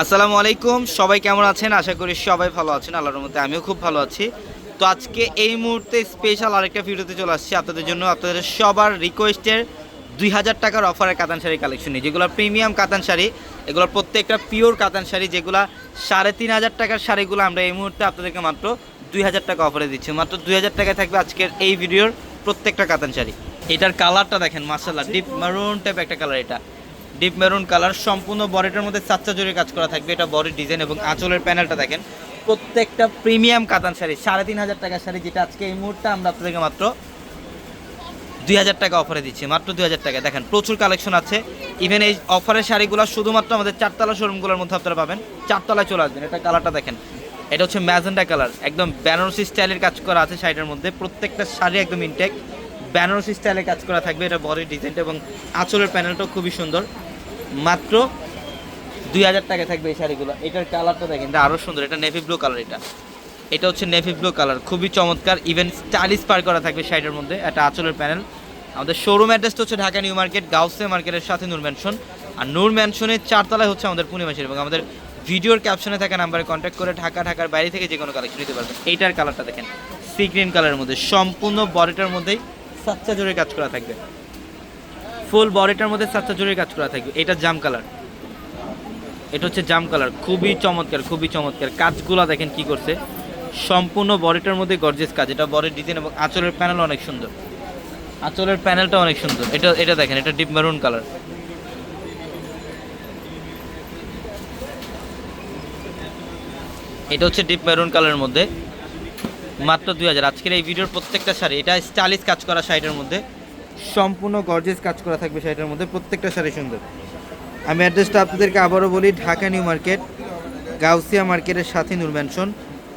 আসসালামু আলাইকুম, সবাই কেমন আছেন? আশা করি সবাই ভালো আছেন, আল্লাহর মধ্যে আমিও খুব ভালো আছি। তো আজকে এই মুহূর্তে স্পেশাল আরেকটা ভিডিওতে চলে আসছি আপনাদের জন্য, আপনাদের সবার রিকোয়েস্টের দুই হাজার টাকার অফারের কাতান শাড়ি কালেকশন নিয়ে। যেগুলো প্রিমিয়াম কাতান শাড়ি, এগুলো প্রত্যেকটা পিওর কাতান শাড়ি, যেগুলো সাড়ে তিন হাজার টাকার শাড়িগুলো আমরা এই মুহূর্তে আপনাদেরকে মাত্র দুই হাজার টাকা অফারে দিচ্ছি। মাত্র দুই হাজার টাকায় থাকবে আজকের এই ভিডিওর প্রত্যেকটা কাতান শাড়ি। এটার কালারটা দেখেন মার্শাল্লাহ ডিপ মারুন টাইপ একটা কালার এটা। ডিপ মেরুন কালার, সম্পূর্ণ বডিটার মধ্যে চাচ্চা জোরে কাজ করা থাকবে। এটা বডির ডিজাইন এবং আঁচলের প্যানেলটা দেখেন। প্রত্যেকটা প্রিমিয়াম কাতান শাড়ি, সাড়ে তিন হাজার টাকার শাড়ি যেটা আজকে এই মুহূর্তে আমরা আপনাদেরকে মাত্র দুই হাজার টাকা অফারে দিচ্ছি, মাত্র দুই হাজার টাকা। দেখেন, প্রচুর কালেকশন আছে। ইভেন এই অফারের শাড়িগুলো শুধুমাত্র আমাদের চারতলা শোরুমগুলোর মধ্যে আপনারা পাবেন। চারতলায় চলে আসবেন। এটা কালারটা দেখেন। এটা হচ্ছে ম্যাজেন্ডা কালার একদম বেনারসি স্টাইলের কাজ করা আছে শাড়িটার মধ্যে। প্রত্যেকটা শাড়ি একদম ইনটেক বেনারসি স্টাইলে কাজ করা থাকবে। এটা বডির ডিজাইনটা এবং আঁচলের প্যানেলটাও খুবই সুন্দর। মাত্র দুই হাজার টাকা থাকবে এই শাড়িগুলো। এটার কালারটা দেখেন, এটা আরও সুন্দর, এটা নেভি ব্লু কালার এটা। এটা হচ্ছে নেভি ব্লু কালার খুবই চমৎকার ইভেন স্টাইলিশ পার করা থাকবে শাড়িটার মধ্যে একটা আঁচলের প্যানেল আমাদের শোরুম অ্যাড্রেসটা হচ্ছে ঢাকা নিউ মার্কেট, গাউসে মার্কেটের সাথে নূর ম্যানশন আর নূর ম্যানশনের চারতলায় হচ্ছে আমাদের পূর্ণিমাসের এবং আমাদের ভিডিওর ক্যাপশনে থাকা নাম্বারে কন্ট্যাক্ট করে ঢাকা, ঢাকার বাইরে থেকে যে কোনো কালেকশন নিতে পারবেন। এইটার কালারটা দেখেন সি গ্রিন কালারের মধ্যে, সম্পূর্ণ বডিটার মধ্যেই সাচ্চা জোরে কাজ করা থাকবে। ফুল বডিটার মধ্যে সাচ্চা জোরে কাজ করা থাকবে। এটা জাম কালার। এটা হচ্ছে জাম কালার। খুবই চমৎকার খুবই চমৎকার। কাজগুলো দেখেন কি করছে। সম্পূর্ণ বডিটার মধ্যে গর্জেস কাজ। এটা বডির ডিজাইন এবং আঁচলের প্যানেল অনেক সুন্দর। আঁচলের প্যানেলটা অনেক সুন্দর। এটা এটা দেখেন, এটা ডিপ মেরুন কালার। এটা হচ্ছে ডিপ মেরুন কালারের মধ্যে। মাত্র দুই হাজার। আজকের এই ভিডিওর প্রত্যেকটা শাড়ি, এটা স্টাইলিশ কাজ করা শাড়িটার মধ্যে। সম্পূর্ণ গর্জেস কাজ করা থাকবে শাড়িটার মধ্যে, প্রত্যেকটা শাড়ি সুন্দর। আমি অ্যাড্রেসটা আপনাদেরকে আবারও বলি, ঢাকা নিউ মার্কেট, গাউসিয়া মার্কেটের সাথে নূর ম্যানশন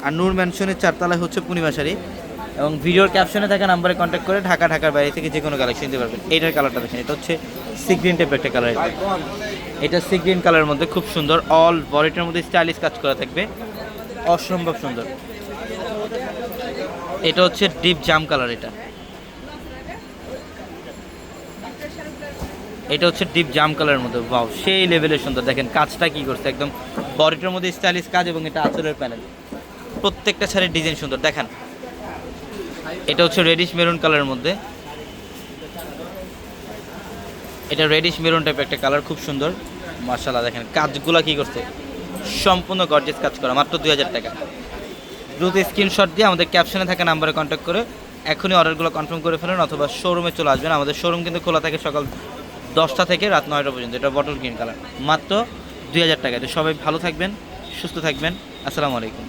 আর নূর ম্যানশনের চারতলায় হচ্ছে পূর্ণিমা শাড়ি। এবং ভিডিওর ক্যাপশনে থাকা নাম্বারে কন্ট্যাক্ট করে ঢাকা, ঢাকার বাইরে থেকে যে কোনো কালেকশন দিতে পারবেন। এইটার কালারটা দেখেন, এটা হচ্ছে সি গ্রিন টাইপের একটা কালার এটা সি গ্রিন কালারের মধ্যে খুব সুন্দর অল বডিটার মধ্যে স্টাইলিশ কাজ করা থাকবে। অসম্ভব সুন্দর। এটা হচ্ছে ডিপ জাম কালার এটা। এটা হচ্ছে ডিপ জাম কালারের মধ্যে। বাউ সেই লেভেলের সুন্দর দেখেন, কাজটা কি করছে একদম। বডিটার মধ্যে স্টাইলিশ কাজ এবং এটা আঁচলের প্যানেল প্রত্যেকটা শাড়ির ডিজাইন সুন্দর। দেখেন, এটা হচ্ছে রেডিশ মেরুন কালারের মধ্যে। এটা রেডিশ মেরুন টাইপের একটা কালার খুব সুন্দর। মার্শাল্লাহ দেখেন, কাজগুলো কি করছে? সম্পূর্ণ গর্জেস কাজ করা, মাত্র দুই হাজার টাকা। দ্রুত স্ক্রিনশট দিয়ে আমাদের ক্যাপশনে থাকা নাম্বারে কন্ট্যাক্ট করে এখনই অর্ডারগুলো কনফার্ম করে ফেলেন অথবা শোরুমে চলে আসবেন। আমাদের শোরুম কিন্তু খোলা থাকে সকাল দশটা থেকে রাত নয়টা পর্যন্ত। এটা বটল গ্রিন কালার মাত্র দুই হাজার টাকা। তো সবাই ভালো থাকবেন, সুস্থ থাকবেন। আসসালামু আলাইকুম।